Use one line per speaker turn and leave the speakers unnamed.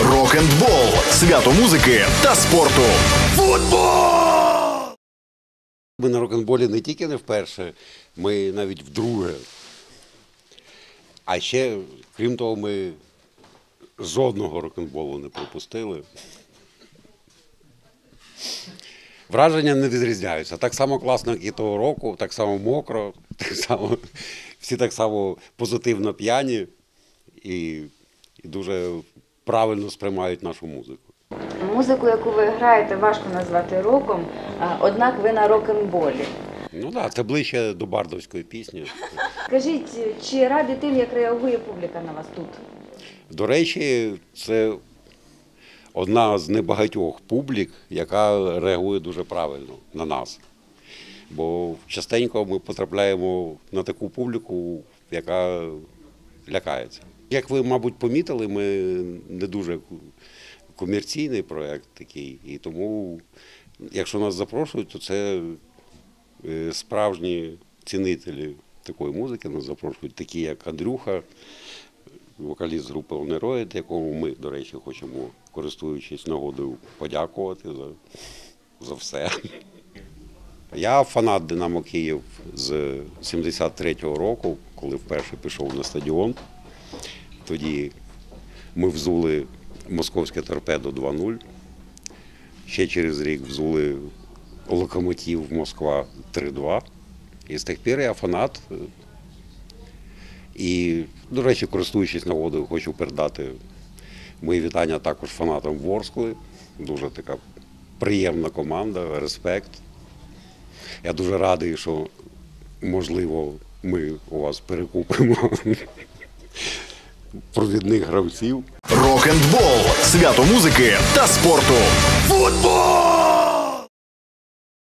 Рок-н-бол свято музики та спорту. Футбол!
Ми на рок-н-болі не тільки не вперше, ми навіть вдруге. А ще, крім того, ми жодного рок-н-болу не пропустили. Враження не відрізняються. Так само класно, як і того року, так само мокро, так само, всі так само позитивно п'яні і, і дуже правильно сприймають нашу музику.
Музику, яку ви граєте, важко назвати роком, однак ви на рок-н-болі.
Ну так, це ближче до бардовської пісні.
Скажіть, чи раді тим, як реагує публіка на вас тут?
До речі, це одна з небагатьох публік, яка реагує дуже правильно на нас. Бо частенько ми потрапляємо на таку публіку, яка лякається. Як ви, мабуть, помітили, ми не дуже комерційний проєкт такий, і тому, якщо нас запрошують, то це е, справжні цінителі такої музики. Нас запрошують такі, як Андрюха, вокаліст групи Онероїд, якому ми, до речі, хочемо, користуючись нагодою, подякувати за, за все. Я фанат Динамо Київ з 73-го року, коли вперше пішов на стадіон. Тоді ми взули московське торпедо 2-0. Ще через рік взули локомотив Москва 3-2. І з тих пір я фанат. І, до речі, користуючись нагодою, хочу передати мої вітання також фанатам Ворскли. Дуже така приємна команда, респект. Я дуже радий, що можливо ми у вас перекупимо провідних гравців.
Рок-н-бол свято музики та спорту. Футбол!